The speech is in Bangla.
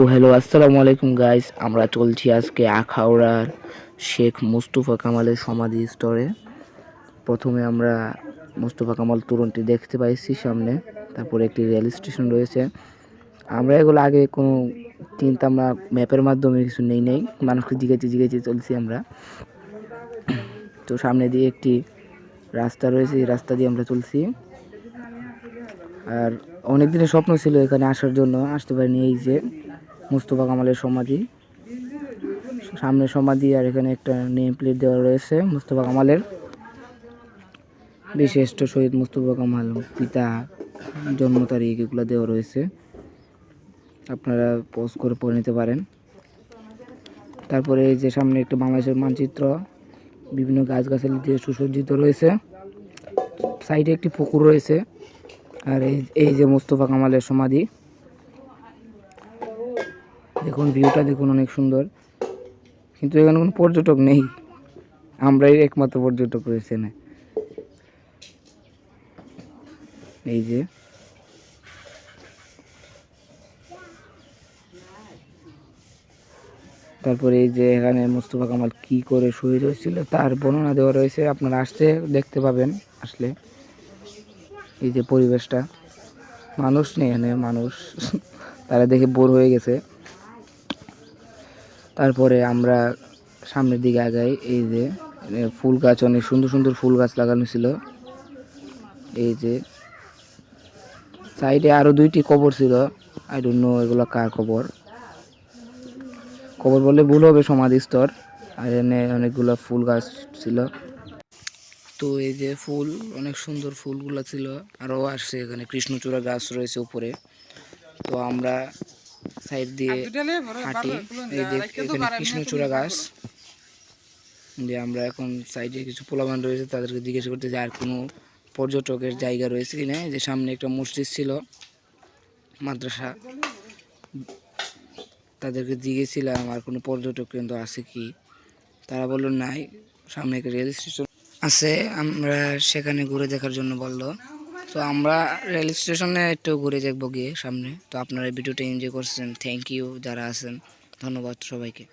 তো হ্যালো আসসালামু আলাইকুম গাইস আমরা চলছি আজকে আখাউড়ার শেখ মুস্তফা কামালের সমাধি স্তরে প্রথমে আমরা মুস্তফা কামাল তরুণটি দেখতে পাইছি সামনে, তারপরে একটি রেল স্টেশন রয়েছে। আমরা এগুলো আগে কোনো চিন্তা আমরা ম্যাপের মাধ্যমে কিছু নেই নেই, মানুষকে জিগেছি জিগেছি চলছি আমরা। তো সামনে দিয়ে একটি রাস্তা রয়েছে, এই রাস্তা দিয়ে আমরা চলছি। আর অনেক দিনের স্বপ্ন ছিল এখানে আসার জন্য, আসতে পারিনি এই যে। মুস্তফা কামালের সমাধি। সামনে সমাধি আর এখানে একটা নেম প্লেট দেওয়া রয়েছে মুস্তফা কামালের। বিশিষ্ট শহীদ মুস্তফা কামাল পিতা, জন্ম তারিখ এগুলো দেওয়া রয়েছে। আপনারা পোস্ট করে পড়ে নিতে পারেন। তারপরে এই যে সামনে একটা বাংলাদেশের মানচিত্র, বিভিন্ন গাছগাছালি দিয়ে সুসজ্জিত রয়েছে। সাইডে একটি পুকুর রয়েছে। আর এই এই যে মুস্তফা কামালের সমাধি। দেখুন ভিউটা দেখুন অনেক সুন্দর। কিন্তু এখানে কোনো পর্যটক নেই। আমরাই একমাত্র পর্যটক রয়েছে না এই যে। তারপরে এই যে এখানে মোস্তফা কামাল কি করে শহীদ হয়েছিল, তার বর্ণনা দেওয়া রয়েছে। আপনারা আসতে দেখতে পাবেন, আসলে। এই যে পরিবেশটা। মানুষ নেই এখানে, মানুষ। তারা দেখে বোর হয়ে গেছে। তারপরে আমরা সামনের দিকে আগাই, এই যে ফুল গাছ, অনেক সুন্দর সুন্দর ফুল গাছ লাগানো ছিল। এই যে, সাইডে আরও দুইটি কবর ছিল। আই ডোন্ট নো এগুলো কার কবর। কবর বললে ভুল হবে সমাধিস্তর আর এনে অনেকগুলো ফুল গাছ ছিল। তো এই যে ফুল, অনেক সুন্দর ফুলগুলো ছিল। আরও আসছে এখানে কৃষ্ণচূড়া গাছ রয়েছে উপরে। তো আমরা সাইড দিয়ে হাঁটি। এই যে এখানে কৃষ্ণচূড়া গাছ। যে আমরা এখন সাইডে কিছু পোলাবান রয়েছে তাদেরকে জিজ্ঞেস করতে যে আর কোনো পর্যটকের জায়গা রয়েছে কি না? যে সামনে একটা মসজিদ ছিল মাদ্রাসা। তাদেরকে জিজ্ঞেছিলাম আর কোনো পর্যটক কেন্দ্র আছে কি? তারা বলল নাই সামনে একটা রেল স্টেশন আছে। আমরা সেখানে ঘুরে দেখার জন্য বলল তো আমরা রেল স্টেশনে একটু ঘুরে দেখব গিয়ে সামনে। তো আপনারা ভিডিওটা এনজয় করছেন। থ্যাংক ইউ যারা আছেন। ধন্যবাদ সবাইকে?